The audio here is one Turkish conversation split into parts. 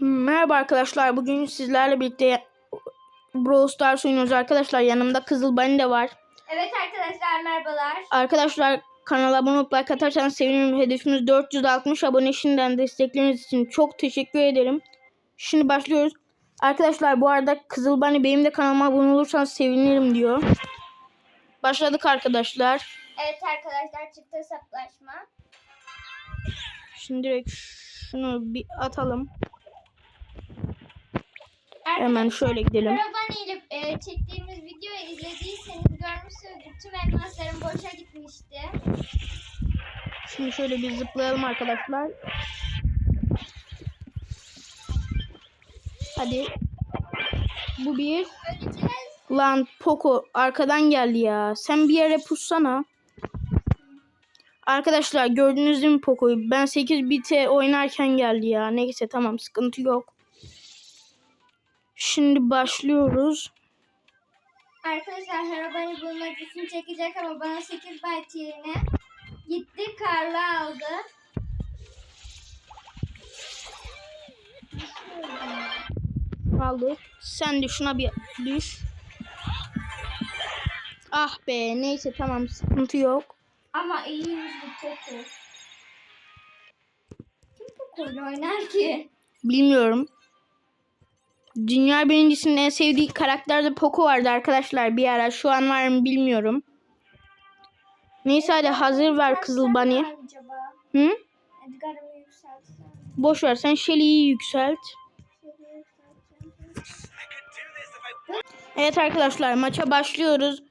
Merhaba arkadaşlar. Bugün sizlerle birlikte Brawl Stars oynuyoruz arkadaşlar. Yanımda Kızıl Bunny de var. Evet arkadaşlar merhabalar. Arkadaşlar kanala abone olup like atarsanız sevinirim. Hedefimiz 460 abone. Şimdiden destekleriniz için çok teşekkür ederim. Şimdi başlıyoruz. Arkadaşlar bu arada Kızıl Bunny benim de kanalıma abone olursanız sevinirim diyor. Başladık arkadaşlar. Evet arkadaşlar çıktı hesaplaşma. Şimdi direkt şunu bir atalım. Hemen şöyle gidelim. Karavan ile e, çektiğimiz videoyu izlediyseniz görmüşsünüzdür. Tüm elmaslarım boşa gitmişti. Şimdi şöyle bir zıplayalım arkadaşlar. Hadi. Bu bir. Öleceğiz. Lan Poco arkadan geldi ya. Sen bir yere pussana. Arkadaşlar gördünüz değil mi Poco'yu? Ben 8 bite oynarken geldi ya. Neyse tamam sıkıntı yok. Şimdi başlıyoruz. Arkadaşlar Harabani bunun acısını çekecek ama bana 8 byte yerine gitti karla aldı. Aldı. Sen de şuna bir düş. Ah be neyse tamam sıkıntı yok. Ama iyiymiş bu Poco. Kim Poco'yla oynar ki? Bilmiyorum. Dünya birincisinin en sevdiği karakter de Poco vardı arkadaşlar bir ara. Şu an var mı bilmiyorum. Neyse hadi hazır ver Kızıl Bunny. Hı? Boş ver sen Shelly'yi yükselt. Evet arkadaşlar maça başlıyoruz.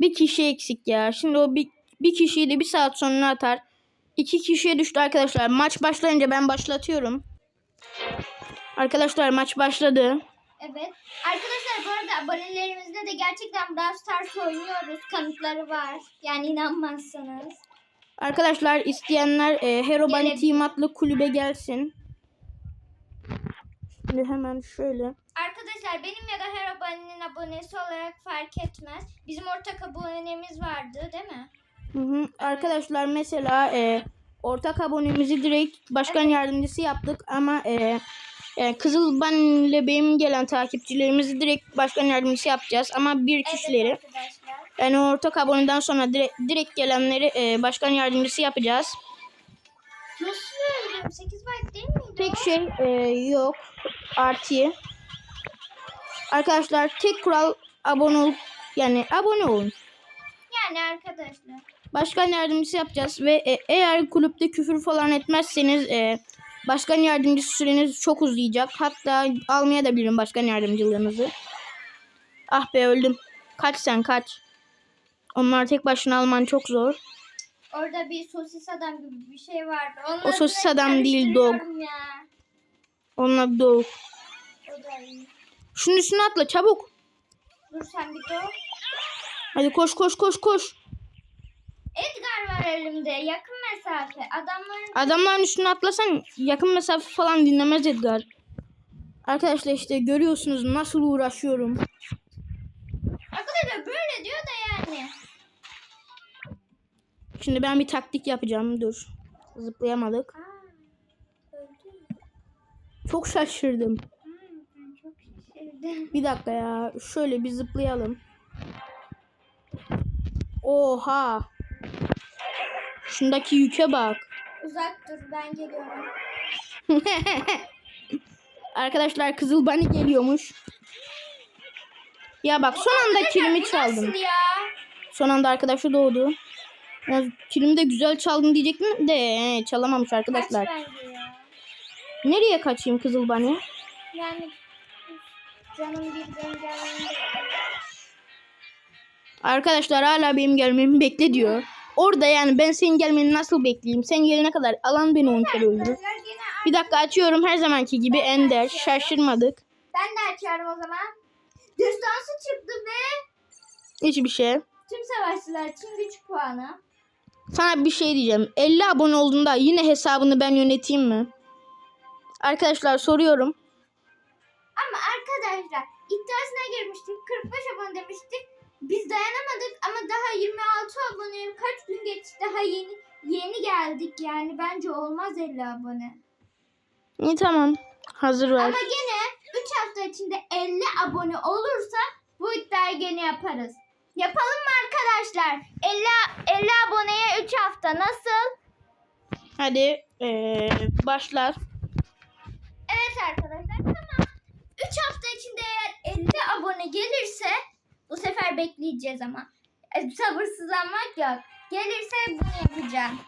Bir kişi eksik ya. Şimdi o bir, bir kişiyi de bir saat sonra atar. İki kişiye düştü arkadaşlar. Maç başlayınca ben başlatıyorum. Arkadaşlar maç başladı. Evet. Arkadaşlar bu arada abonelerimizde de gerçekten Brawl Stars oynuyoruz. Kanıtları var. Yani inanmazsanız. Arkadaşlar isteyenler e, Hero Bunny. Team adlı kulübe gelsin. Şimdi hemen şöyle. Arkadaşlar benim ya da Hero Bunny'nin abonesi olarak fark etmez. Bizim ortak abonemiz vardı değil mi? Hı hı. Arkadaşlar mesela e, ortak abonemizi direkt başkan yardımcısı yaptık ama e, e, Kızıl Bunny ile benim gelen takipçilerimizi direkt başkan yardımcısı yapacağız ama bir kişileri Evet yani ortak aboneden sonra direkt, direkt gelenleri e, başkan yardımcısı yapacağız. Nasıl öldüm? 8 byte değil miydi Tek o? şey e, yok artı. Arkadaşlar tek kural abone ol yani abone olun. Yani arkadaşlar. Başkan yardımcısı yapacağız ve e, eğer kulüpte küfür falan etmezseniz e, başkan yardımcısı süreniz çok uzayacak. Hatta almaya da bilirim başkan yardımcılığınızı. Ah be öldüm. Kaç sen kaç. Onlar tek başına alman çok zor. Orada bir sosis adam gibi bir şey vardı. Onun O sosis adam değil, dog. Ya. Onlar doğu. O da iyi. Şunun üstüne atla çabuk. Dur sen bir dur. Hadi koş koş koş koş. Edgar var elimde. Yakın mesafe. Adamların Adamların üstüne atlasan yakın mesafe falan dinlemez Edgar. Arkadaşlar işte görüyorsunuz nasıl uğraşıyorum. arkadaşlar böyle diyor da yani. Şimdi ben bir taktik yapacağım. Dur. Zıplayamadık. Aa, öldü. Çok şaşırdım. Hmm, çok şaşırdım. Bir dakika ya. Şöyle bir zıplayalım. Oha. Şundaki yüke bak. Uzak dur ben geliyorum. Arkadaşlar Kızıl Bunny geliyormuş. Ya bak son anda kilimi çaldım. Ya? Son anda arkadaşı doğdu. Ya, kilimi de güzel çaldım diyecektim de çalamamış arkadaşlar. Kaç. Nereye kaçayım Kızıl Bunny? Yani canım bir Arkadaşlar hala benim gelmemi bekle diyor. Orada yani ben senin gelmeni nasıl bekleyeyim? Sen gelene kadar alan beni 10 kere öldü. Arkadaşlar yine Bir dakika açıyorum her zamanki gibi Ender. Şaşırmadık. ben de açıyorum o zaman. Destansı çıktı ve Hiçbir şey. tüm savaşçılar için güç puanı. Sana bir şey diyeceğim. 50 abone olduğunda yine hesabını ben yöneteyim mi? Arkadaşlar soruyorum. Ama arkadaşlar iddiasına girmiştik. 45 abone demiştik. Biz dayanamadık ama daha 26 abone kaç gün geçti daha yeni yeni geldik yani bence olmaz 50 abone. İyi tamam. Hazır ver. Ama gene 3 hafta içinde 50 abone olursa bu iddiayı gene yaparız. Yapalım mı arkadaşlar? 50 50 aboneye 3 hafta nasıl? Hadi ee, başlar. Evet arkadaşlar tamam. 3 hafta içinde eğer 50 abone gelirse bu sefer bekleyeceğiz ama. E, Sabırsızlanmak yok. Gelirse bunu yapacağım.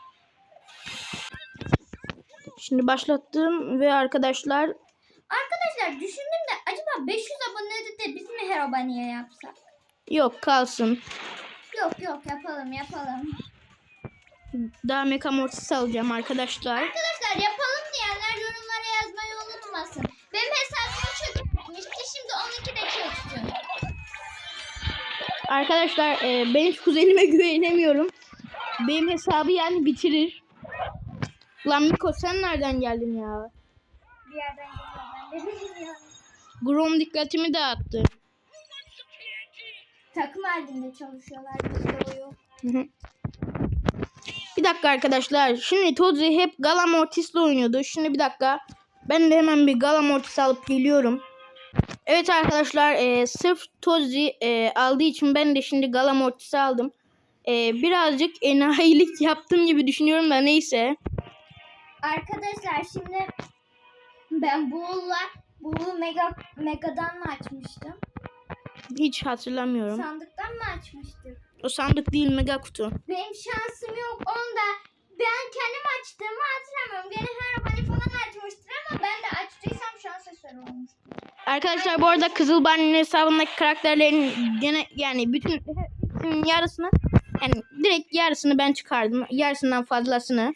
Şimdi başlattım ve arkadaşlar Arkadaşlar düşündüm de acaba 500 abonede de biz mi her aboneye yapsak? yok kalsın. Yok yok yapalım yapalım. Daha mekamortis alacağım arkadaşlar. Arkadaşlar yapalım Arkadaşlar e, ben hiç kuzenime güvenemiyorum. Benim hesabı yani bitirir. Lan Miko sen nereden geldin ya? Bir yerden geliyor ben de bilmiyorum. Grom dikkatimi dağıttı. Takım halinde çalışıyorlar bizde yok. Bir dakika arkadaşlar. Şimdi Todzi hep Galamortis'le oynuyordu. Şimdi bir dakika. Ben de hemen bir Galamortis alıp geliyorum. Evet arkadaşlar e, sırf Todzi e, aldığı için ben de şimdi Galamortis'i aldım. E, birazcık enayilik yaptım gibi düşünüyorum da neyse. Arkadaşlar şimdi ben Buğul'la Buğul'u Mega, Mega'dan mı açmıştım? Hiç hatırlamıyorum. Sandıktan mı açmıştık? O sandık değil mega kutu. Benim şansım yok onda. Ben kendim açtığımı hatırlamıyorum. Gene her abone falan açmıştır ama ben de açtıysam şans eseri olmuştur. Arkadaşlar bu arada Kızıl Barney'in hesabındaki karakterlerin gene yani bütün hepsinin yarısını yani direkt yarısını ben çıkardım. Yarısından fazlasını.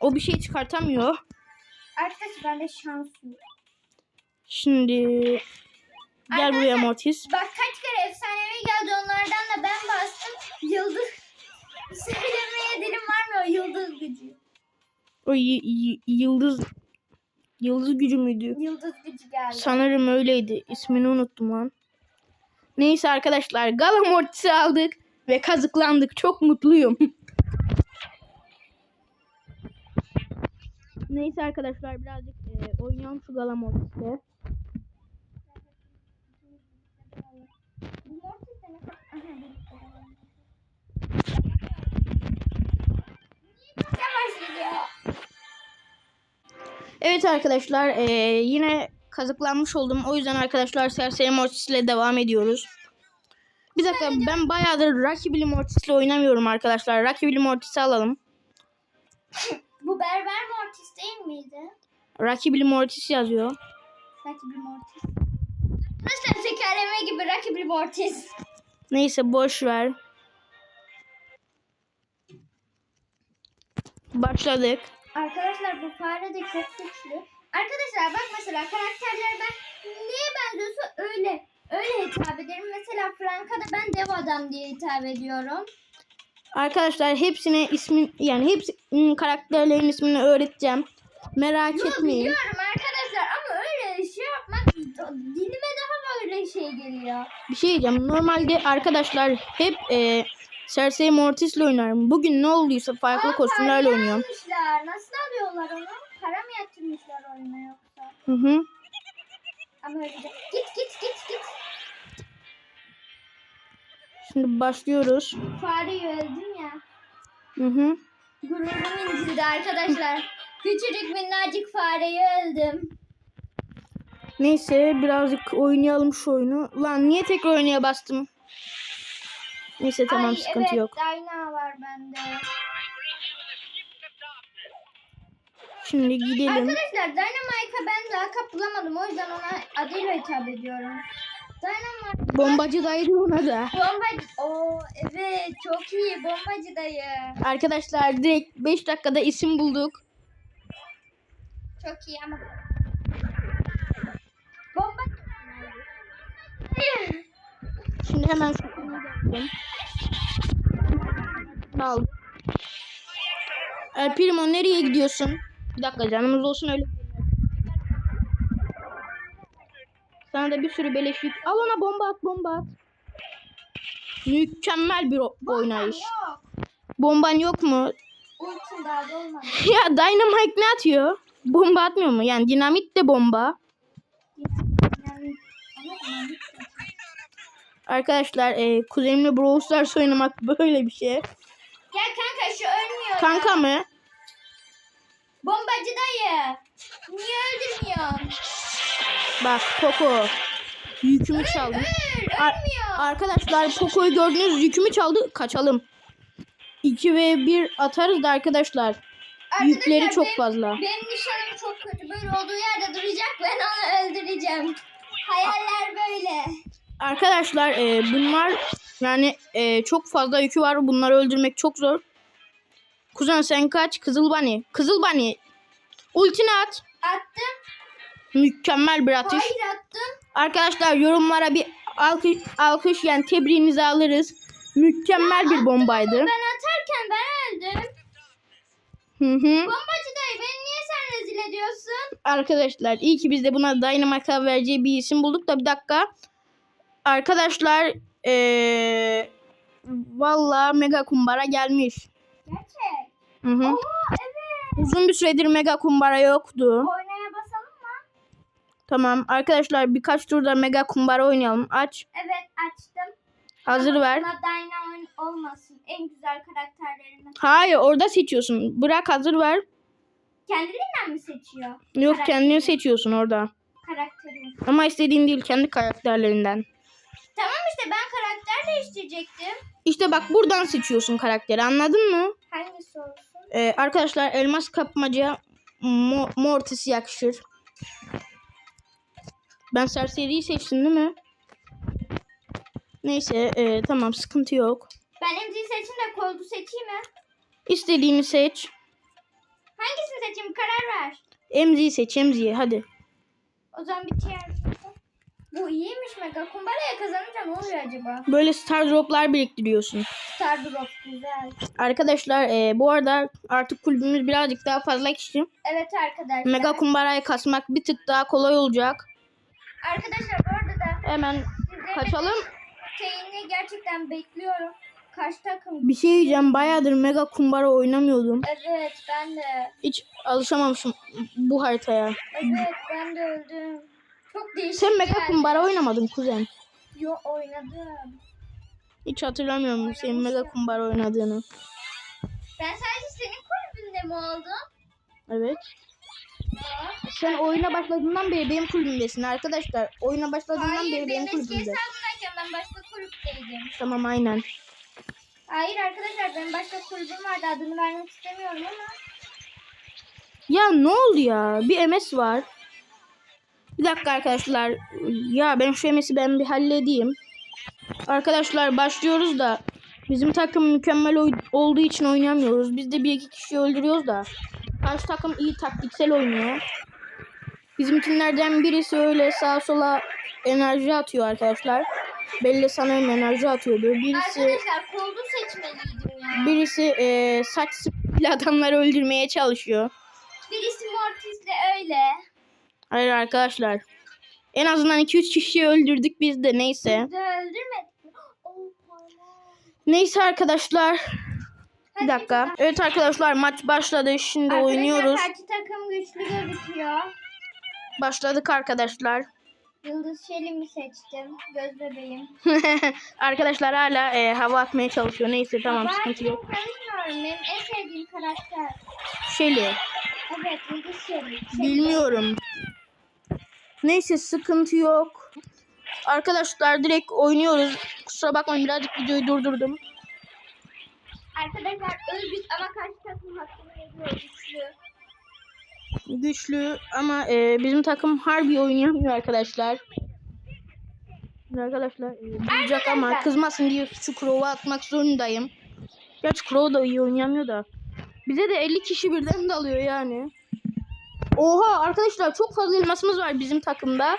O bir şey çıkartamıyor. Arkadaşlar bende şans yok. Şimdi gel buraya Mortis. Bak kaç kere efsanevi geldi onlardan da ben bastım. Yıldız söylemeye dilim varmıyor yıldız gücü. O y- y- yıldız yıldız gücü müydü? Yıldız gücü geldi. Sanırım öyleydi. İsmini unuttum lan. Neyse arkadaşlar Galamortis'i aldık ve kazıklandık. Çok mutluyum. Neyse arkadaşlar birazcık e, oynayalım şu Galamortis'le. Evet arkadaşlar e, yine kazıklanmış oldum. O yüzden arkadaşlar Serseri Mortis'le devam ediyoruz. Bir dakika ben bayağıdır Rakibili Mortis'le oynamıyorum arkadaşlar. Rakibili Mortis'i alalım. Bu berber Mortis değil miydi? Rakibili Mortis yazıyor. Rakibli Mortis. Arkadaşlar tekerleme gibi rakibli Mortis. Neyse boş ver. Başladık. Arkadaşlar bu fare de çok güçlü. Arkadaşlar bak mesela karakterler ben neye benziyorsa öyle öyle hitap ederim. Mesela Frank'a da ben dev adam diye hitap ediyorum. Arkadaşlar hepsine ismin yani hepsi ım, karakterlerin ismini öğreteceğim. Merak Yok etmeyin. biliyorum arkadaşlar ama öyle şey yapmak dilime daha böyle şey geliyor. Bir şey diyeceğim. Normalde arkadaşlar hep e, Cersei Mortis'le oynarım. Bugün ne olduysa farklı Aa, kostümlerle oynuyorum. Nasıl alıyorlar onu? Para mı yatırmışlar oyuna yoksa? Hı hı. Ama öyle de. Git git git git. Şimdi başlıyoruz. Fareyi öldüm ya. Hı hı. Gururum incildi arkadaşlar. Küçücük minnacık fareyi öldüm. Neyse birazcık oynayalım şu oyunu. Lan niye tekrar oynaya bastım? Neyse tamam Ay, sıkıntı evet, yok. Dyna var bende. Şimdi gidelim. Arkadaşlar Dynamite'a ben daha kap bulamadım. O yüzden ona adıyla hitap ediyorum. Dynamite. Bombacı dayı ona da. Bombacı. Oo evet çok iyi bombacı dayı. Arkadaşlar direkt 5 dakikada isim bulduk. Çok iyi ama. Bomba. Şimdi hemen şu konuyu yapalım. Al. El Primo nereye gidiyorsun? Bir dakika canımız olsun öyle. Sana da bir sürü beleş yük. Al ona bomba at bomba at. Mükemmel bir oynayış. Yok. Bomban yok mu? Ya Dynamite ne atıyor? Bomba atmıyor mu? Yani dinamit de bomba. Dinamit. Arkadaşlar e, kuzenimle Brawl Stars oynamak böyle bir şey. Gel kanka şu ölmüyor. Kanka mı? Bombacı dayı. Niye öldürmüyorsun? Bak Poco. Yükümü çaldı. Öl, Ar- ölmüyor. arkadaşlar Poco'yu gördünüz yükümü çaldı. Kaçalım. 2 ve 1 atarız da arkadaşlar. Yükleri Arkadaşlar, çok benim- fazla. Benim nişanım çok kötü. Böyle olduğu yerde duracak. Ben onu öldüreceğim. Hayaller böyle. Arkadaşlar e, bunlar yani e, çok fazla yükü var. Bunları öldürmek çok zor. Kuzen sen kaç? Kızıl Bunny. Kızıl Bunny. Ultini at. Attım. Mükemmel bir atış. Hayır attım. Arkadaşlar yorumlara bir alkış, alkış yani tebriğinizi alırız. Mükemmel bir bombaydı. Ben atarken ben öldüm. Hı hı. Bombacı dayı beni niye sen rezil ediyorsun? Arkadaşlar iyi ki biz de buna Dynamite'a vereceği bir isim bulduk da bir dakika. Arkadaşlar eee valla mega kumbara gelmiş. Gerçek. Hı hı. Evet. Uzun bir süredir mega kumbara yoktu. Oynaya basalım mı? Tamam arkadaşlar birkaç turda mega kumbara oynayalım. Aç. Evet açtım. Hazır Ama ver. Dynamite olmasın. En güzel karakterlerinden. Hayır orada seçiyorsun. Bırak hazır ver. Kendiliğinden mi seçiyor? Yok kendini seçiyorsun orada. Karakteri. Ama istediğin değil kendi karakterlerinden. Tamam işte ben karakter değiştirecektim. İşte bak buradan seçiyorsun karakteri anladın mı? Hangisi olsun? Ee, arkadaşlar elmas kapmaca Mo- Mortis yakışır. Ben serseriyi seçtim değil mi? Neyse e, tamam sıkıntı yok. Ben MC'yi seçeyim de koldu seçeyim mi? İstediğini seç. Hangisini seçeyim karar ver. Emzi'yi seç Emzi'yi hadi. O zaman bir diğer. Bu iyiymiş mega. Kumbaraya kazanınca ne oluyor acaba? Böyle star droplar biriktiriyorsun. Star Drop güzel. Arkadaşlar e, bu arada artık kulübümüz birazcık daha fazla kişi. Evet arkadaşlar. Mega kumbarayı kasmak bir tık daha kolay olacak. Arkadaşlar bu arada da Hemen kaçalım. şeyini gerçekten bekliyorum. Karşı takım. Bir şey diyeceğim bayağıdır mega kumbara oynamıyordum. Evet ben de. Hiç alışamamışım bu haritaya. Evet ben de öldüm. Çok değişik. Sen mega kumbara oynamadın kuzen. Yo oynadım. Hiç hatırlamıyorum senin mega kumbara oynadığını. Ben sadece senin kulübünde mi oldum? Evet. Sen oyuna başladığından beri benim kulübümdesin arkadaşlar. Oyuna başladığından Hayır beri benim benim eski kulübümde. hesabımdayken ben başka kulüpteydim. Tamam aynen. Hayır arkadaşlar benim başka kulübüm vardı adını vermek istemiyorum ama. Ya ne oldu ya? Bir MS var. Bir dakika arkadaşlar. Ya ben şu MS'i ben bir halledeyim. Arkadaşlar başlıyoruz da bizim takım mükemmel olduğu için oynamıyoruz. Biz de bir iki kişi öldürüyoruz da. Karşı takım iyi taktiksel oynuyor. Bizimkilerden birisi öyle sağa sola enerji atıyor arkadaşlar. Belli sanırım enerji. Birisi Arkadaşlar koldu seçmeliydim ya. birisi eee saç sıkıyla adamları öldürmeye çalışıyor. Birisi Mortis'le öyle. Hayır arkadaşlar. En azından 2-3 kişiyi öldürdük biz de neyse. Bir de öldürmedik. Oh. Neyse arkadaşlar. Bir dakika. Evet arkadaşlar maç başladı. Şimdi Arkadaşlar, oynuyoruz. Karşı takım güçlü gözüküyor. Başladık arkadaşlar. Yıldız Şelim'i seçtim. Göz bebeğim. arkadaşlar hala e, hava atmaya çalışıyor. Neyse tamam ben sıkıntı yok. Benim en sevdiğim karakter. Shelly. Evet Yıldız Şelim. Bilmiyorum. Neyse sıkıntı yok. Arkadaşlar direkt oynuyoruz. Kusura bakmayın birazcık videoyu durdurdum. Arkadaşlar öldük ama karşı takım hakkını ediyor güçlü. güçlü ama e, bizim takım harbi oynayamıyor arkadaşlar. Arkadaşlar e, duyacak ama kızmasın diye şu Crow'a atmak zorundayım. Gerçi Crow da iyi oynayamıyor da. Bize de 50 kişi birden dalıyor yani. Oha arkadaşlar çok fazla elmasımız var bizim takımda.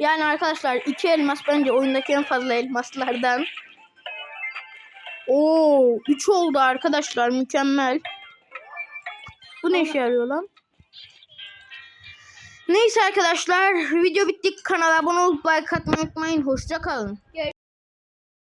Yani arkadaşlar iki elmas bence oyundaki en fazla elmaslardan. Oo 3 oldu arkadaşlar mükemmel. Bu ne işe yarıyor lan? Neyse arkadaşlar video bittik. Kanala abone olup like atmayı unutmayın. Hoşça kalın.